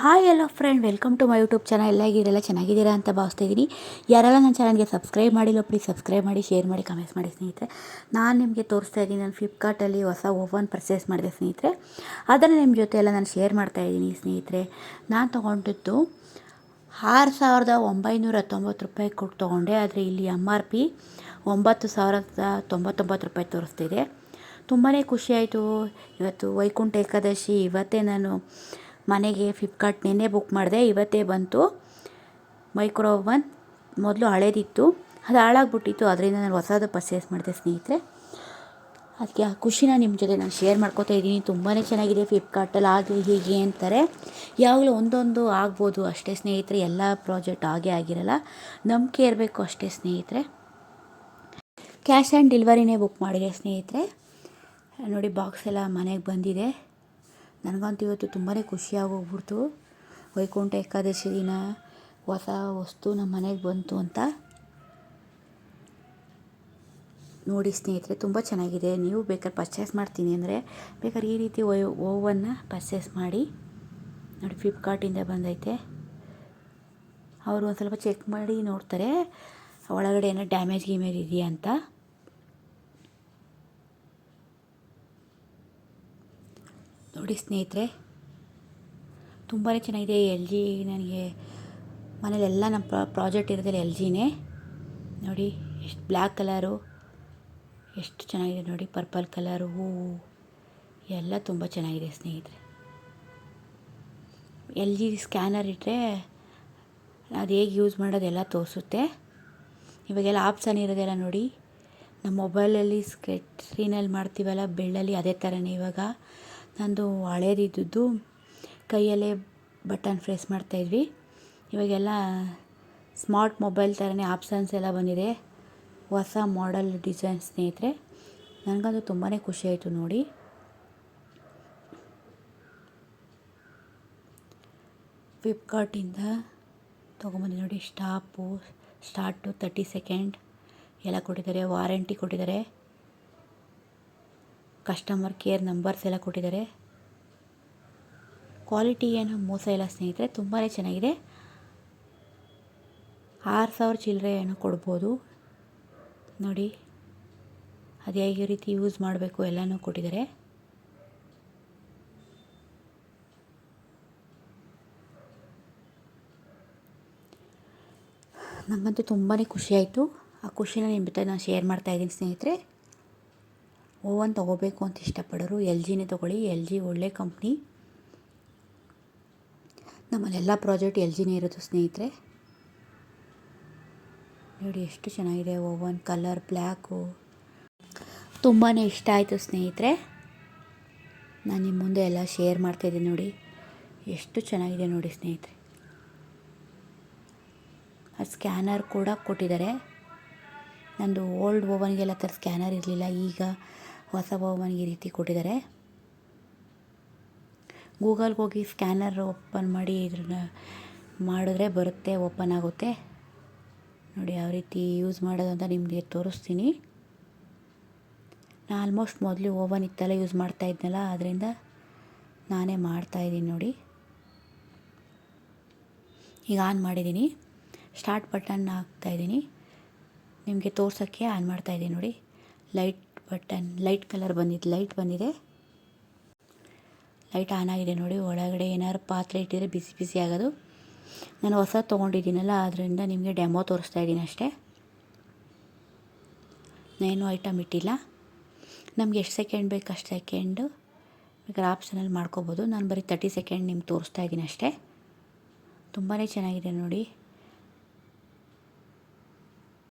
Hi hello friend welcome to my YouTube channel ಎಲ್ಲ ಇದೆಲ್ಲ ಚೆನ್ನಾಗಿದ್ದೀರಾ ಅಂತ ಭಾವಿಸ್ತಾ ಇದ್ದೀನಿ. ಯಾರೆಲ್ಲ ನನ್ನ ಚಾನಲ್ಗೆ ಸಬ್ಸ್ಕ್ರೈಬ್ ಮಾಡಿಲ್ಲ ಪ್ಲೀಸ್ ಸಬ್ಸ್ಕ್ರೈಬ್ ಮಾಡಿ ಶೇರ್ ಮಾಡಿ ಕಮೆಂಟ್ಸ್ ಮಾಡಿ ಸ್ನೇಹಿತರೆ. ನಾನು ನಿಮಗೆ ತೋರಿಸ್ತಾ ಇದ್ದೀನಿ, ನಾನು ಫ್ಲಿಪ್ಕಾರ್ಟಲ್ಲಿ ಹೊಸ ಓವನ್ ಪರ್ಚೇಸ್ ಮಾಡಿದೆ ಸ್ನೇಹಿತರೆ. ಅದನ್ನು ನಿಮ್ಮ ಜೊತೆ ಎಲ್ಲ ನಾನು ಶೇರ್ ಮಾಡ್ತಾ ಇದ್ದೀನಿ ಸ್ನೇಹಿತರೆ. ನಾನು ತೊಗೊಂಡಿದ್ದು ಆರು ಸಾವಿರದ ಒಂಬೈನೂರ ಹತ್ತೊಂಬತ್ತು ರೂಪಾಯಿ ಕೊಟ್ಟು ತೊಗೊಂಡೆ. ಆದರೆ ಇಲ್ಲಿ ಎಂ ಆರ್ ಪಿ ಒಂಬತ್ತು ಸಾವಿರದ ತೊಂಬತ್ತೊಂಬತ್ತು ರೂಪಾಯಿ ತೋರಿಸ್ತಿದೆ. ತುಂಬಾ ಖುಷಿಯಾಯಿತು ಇವತ್ತು ವೈಕುಂಠ ಏಕಾದಶಿ, ಇವತ್ತೇ ನಾನು ಮನೆಗೆ ಫ್ಲಿಪ್ಕಾರ್ಟ್ ನಿನ್ನೆ ಬುಕ್ ಮಾಡಿದೆ. ಇವತ್ತೇ ಬಂತು. ಮೈಕ್ರೋ ಓವನ್ ಮೊದಲು ಹಳೇದಿತ್ತು. ಅದು ಹಾಳಾಗ್ಬಿಟ್ಟಿತ್ತು. ಅದರಿಂದ ನಾನು ಹೊಸದು ಪರ್ಚೇಸ್ ಮಾಡಿದೆ ಸ್ನೇಹಿತರೆ. ಅದಕ್ಕೆ ಆ ಖುಷಿನ ನಿಮ್ಮ ಜೊತೆ ನಾನು ಶೇರ್ ಮಾಡ್ಕೋತಾ ಇದ್ದೀನಿ. ತುಂಬಾ ಚೆನ್ನಾಗಿದೆ ಫ್ಲಿಪ್ಕಾರ್ಟಲ್ಲಿ ಆಗಲಿ ಹೀಗೆ ಅಂತಾರೆ. ಯಾವಾಗಲೂ ಒಂದೊಂದು ಆಗ್ಬೋದು ಅಷ್ಟೇ ಸ್ನೇಹಿತರೆ. ಎಲ್ಲ ಪ್ರಾಜೆಕ್ಟ್ ಆಗೇ ಆಗಿರಲ್ಲ. ನಂಬಿಕೆ ಇರಬೇಕು ಅಷ್ಟೇ ಸ್ನೇಹಿತರೆ. ಕ್ಯಾಶ್ ಆ್ಯಂಡ್ ಡೆಲಿವರಿನೇ ಬುಕ್ ಮಾಡಿದೆ ಸ್ನೇಹಿತರೆ. ನೋಡಿ ಬಾಕ್ಸ್ ಎಲ್ಲ ಮನೆಗೆ ಬಂದಿದೆ. ನನಗಂತೂ ಇವತ್ತು ತುಂಬಾ ಖುಷಿಯಾಗೋಗ್ಬಿಡ್ತು ವೈಕುಂಠ ಏಕಾದಶಿ ದಿನ ಹೊಸ ವಸ್ತು ನಮ್ಮ ಮನೆಗೆ ಬಂತು ಅಂತ ನೋಡಿ ಸ್ನೇಹಿತರೆ, ತುಂಬ ಚೆನ್ನಾಗಿದೆ. ನೀವು ಬೇಕಾದ್ರೆ ಪರ್ಚೇಸ್ ಮಾಡ್ತೀನಿ ಅಂದರೆ ಬೇಕಾದ್ರೆ ಈ ರೀತಿ ಓವನ್ನ ಪರ್ಚೇಸ್ ಮಾಡಿ. ನೋಡಿ ಫ್ಲಿಪ್ಕಾರ್ಟಿಂದ ಬಂದೈತೆ. ಅವರು ಒಂದು ಸ್ವಲ್ಪ ಚೆಕ್ ಮಾಡಿ ನೋಡ್ತಾರೆ. ಒಳಗಡೆ ಏನೋ ಡ್ಯಾಮೇಜ್ ಗೀಮೇಜ್ ಇದೆಯಾ ಅಂತ. ನೋಡಿ ಸ್ನೇಹಿತರೆ ತುಂಬಾ ಚೆನ್ನಾಗಿದೆ ಎಲ್ ಜಿ ನನಗೆ. ಮನೇಲೆಲ್ಲ ನಮ್ಮ ಪ್ರಾಜೆಕ್ಟ್ ಇರೋದಿಲ್ಲ ಎಲ್ ಜಿನೇ ನೋಡಿ, ಎಷ್ಟು ಬ್ಲ್ಯಾಕ್ ಕಲರು ಎಷ್ಟು ಚೆನ್ನಾಗಿದೆ ನೋಡಿ ಪರ್ಪಲ್ ಕಲರು ಹೂವು, ಎಲ್ಲ ತುಂಬ ಚೆನ್ನಾಗಿದೆ ಸ್ನೇಹಿತರೆ. ಎಲ್ ಜಿ ಸ್ಕ್ಯಾನರ್ ಇಟ್ಟರೆ ಅದು ಹೇಗೆ ಯೂಸ್ ಮಾಡೋದೆಲ್ಲ ತೋರಿಸುತ್ತೆ. ಇವಾಗೆಲ್ಲ ಆಪ್ಷನ್ ಇರೋದೆಲ್ಲ ನೋಡಿ, ನಮ್ಮ ಮೊಬೈಲಲ್ಲಿ ಸ್ಕ್ರೀನಲ್ಲಿ ಮಾಡ್ತೀವಲ್ಲ ಬೆಳ್ಳಲ್ಲಿ ಅದೇ ಥರನೇ ಇವಾಗ. ನಂದು ಹಳೇದಿದ್ದದ್ದು ಕೈಯಲ್ಲೇ ಬಟನ್ ಪ್ರೆಸ್ ಮಾಡ್ತಾಯಿದ್ವಿ. ಇವಾಗೆಲ್ಲ ಸ್ಮಾರ್ಟ್ ಮೊಬೈಲ್ ಥರನೇ ಆಪ್ಷನ್ಸ್ ಎಲ್ಲ ಬಂದಿದೆ. ಹೊಸ ಮಾಡಲ್ ಡಿಸೈನ್ ಸ್ನೇಹಿತರೆ, ನನಗಂತೂ ತುಂಬಾ ಖುಷಿ ಆಯಿತು ನೋಡಿ. ಫ್ಲಿಪ್ಕಾರ್ಟಿಂದ ತೊಗೊಂಬಂದು ನೋಡಿ, ಸ್ಟಾಪು, ಸ್ಟಾರ್ಟು ತರ್ಟಿ ಸೆಕೆಂಡ್ ಎಲ್ಲ ಕೊಟ್ಟಿದ್ದಾರೆ, ವಾರಂಟಿ ಕೊಟ್ಟಿದ್ದಾರೆ. ಕಸ್ಟಮರ್ ಕೇರ್ ನಂಬರ್ಸ್ ಎಲ್ಲ ಕೊಟ್ಟಿದ್ದಾರೆ. ಕ್ವಾಲಿಟಿ ಏನು ಮೋಸ ಇಲ್ಲ ಸ್ನೇಹಿತರೆ ತುಂಬಾ ಚೆನ್ನಾಗಿದೆ. ಆರು ಸಾವಿರ ಚಿಲ್ಲರೆ ಏನೋ ಕೊಡ್ಬೋದು. ನೋಡಿ ಅದು ಹೇಗೆ ರೀತಿ ಯೂಸ್ ಮಾಡಬೇಕು ಎಲ್ಲನೂ ಕೊಟ್ಟಿದ್ದಾರೆ. ನನಗಂತೂ ತುಂಬಾ ಖುಷಿಯಾಯಿತು ಆ ಖುಷಿನ ನಿಮ್ಮ ಜೊತೆ ನಾನು ಶೇರ್ ಮಾಡ್ತಾಯಿದ್ದೀನಿ ಸ್ನೇಹಿತರೆ. ಓವನ್ ತೊಗೋಬೇಕು ಅಂತ ಇಷ್ಟಪಡೋರು ಎಲ್ ಜಿನೇ ತೊಗೊಳ್ಳಿ. ಎಲ್ ಜಿ ಒಳ್ಳೆ ಕಂಪ್ನಿ. ನಮ್ಮಲ್ಲೆಲ್ಲ ಪ್ರಾಜೆಕ್ಟ್ ಎಲ್ ಜಿನೇ ಇರೋದು ಸ್ನೇಹಿತರೆ. ನೋಡಿ ಎಷ್ಟು ಚೆನ್ನಾಗಿದೆ ಓವನ್ ಕಲರ್ ಬ್ಲ್ಯಾಕು. ತುಂಬಾ ಇಷ್ಟ ಆಯಿತು ಸ್ನೇಹಿತರೆ. ನಾನು ನಿಮ್ಮ ಮುಂದೆ ಎಲ್ಲ ಶೇರ್ ಮಾಡ್ತಾಯಿದ್ದೀನಿ ನೋಡಿ. ಎಷ್ಟು ಚೆನ್ನಾಗಿದೆ ನೋಡಿ ಸ್ನೇಹಿತರೆ. ಆ ಸ್ಕ್ಯಾನರ್ ಕೂಡ ಕೊಟ್ಟಿದ್ದಾರೆ. ನಂದು ಓಲ್ಡ್ ಓವನ್ಗೆಲ್ಲ ಥರ ಸ್ಕ್ಯಾನರ್ ಇರಲಿಲ್ಲ. ಈಗ ಹೊಸ ಬಹುಮಾನ ಈ ರೀತಿ ಕೊಟ್ಟಿದ್ದಾರೆ. ಗೂಗಲ್ಗೆ ಹೋಗಿ ಸ್ಕ್ಯಾನರ್ ಓಪನ್ ಮಾಡಿ ಇದನ್ನ ಮಾಡಿದ್ರೆ ಬರುತ್ತೆ, ಓಪನ್ ಆಗುತ್ತೆ. ನೋಡಿ ಯಾವ ರೀತಿ ಯೂಸ್ ಮಾಡೋದು ಅಂತ ನಿಮಗೆ ತೋರಿಸ್ತೀನಿ. ನಾನು ಆಲ್ಮೋಸ್ಟ್ ಮೊದಲು ಓವನ್ ಇತ್ತಲ್ಲ ಯೂಸ್ ಮಾಡ್ತಾ ಇದ್ನಲ್ಲ ಅದರಿಂದ ನಾನೇ ಮಾಡ್ತಾಯಿದ್ದೀನಿ ನೋಡಿ. ಈಗ ಆನ್ ಮಾಡಿದ್ದೀನಿ. ಸ್ಟಾರ್ಟ್ ಬಟನ್ ಹಾಕ್ತಾಯಿದ್ದೀನಿ ನಿಮಗೆ ತೋರ್ಸೋಕ್ಕೆ ಆನ್ ಮಾಡ್ತಾಯಿದ್ದೀನಿ ನೋಡಿ. ಲೈಟ್ ಬಟನ್, ಲೈಟ್ ಕಲರ್ ಬಂದಿದ್ದು ಲೈಟ್ ಬಂದಿದೆ. ಲೈಟ್ ಆನ್ ಆಗಿದೆ ನೋಡಿ, ಒಳಗಡೆ ಏನಾದ್ರು ಪಾತ್ರೆ ಇಟ್ಟಿದ್ರೆ ಬಿಸಿ ಬಿಸಿ ಆಗೋದು. ನಾನು ಹೊಸ ತೊಗೊಂಡಿದ್ದೀನಲ್ಲ ಅದರಿಂದ ನಿಮಗೆ ಡೆಮೋ ತೋರಿಸ್ತಾ ಇದ್ದೀನಿ ಅಷ್ಟೇ. ಏನು ಐಟಮ್ ಇಟ್ಟಿಲ್ಲ. ನಮ್ಗೆ ಎಷ್ಟು ಸೆಕೆಂಡ್ ಬೇಕು ಅಷ್ಟು ಸೆಕೆಂಡು. ಬೇಕಾದ್ರೆ ಆಪ್ಷನಲ್ಲಿ ಮಾಡ್ಕೋಬೋದು. ನಾನು ಬರೀ ತರ್ಟಿ ಸೆಕೆಂಡ್ ನಿಮ್ಗೆ ತೋರಿಸ್ತಾ ಇದ್ದೀನಿ ಅಷ್ಟೇ. ತುಂಬಾ ಚೆನ್ನಾಗಿದೆ ನೋಡಿ.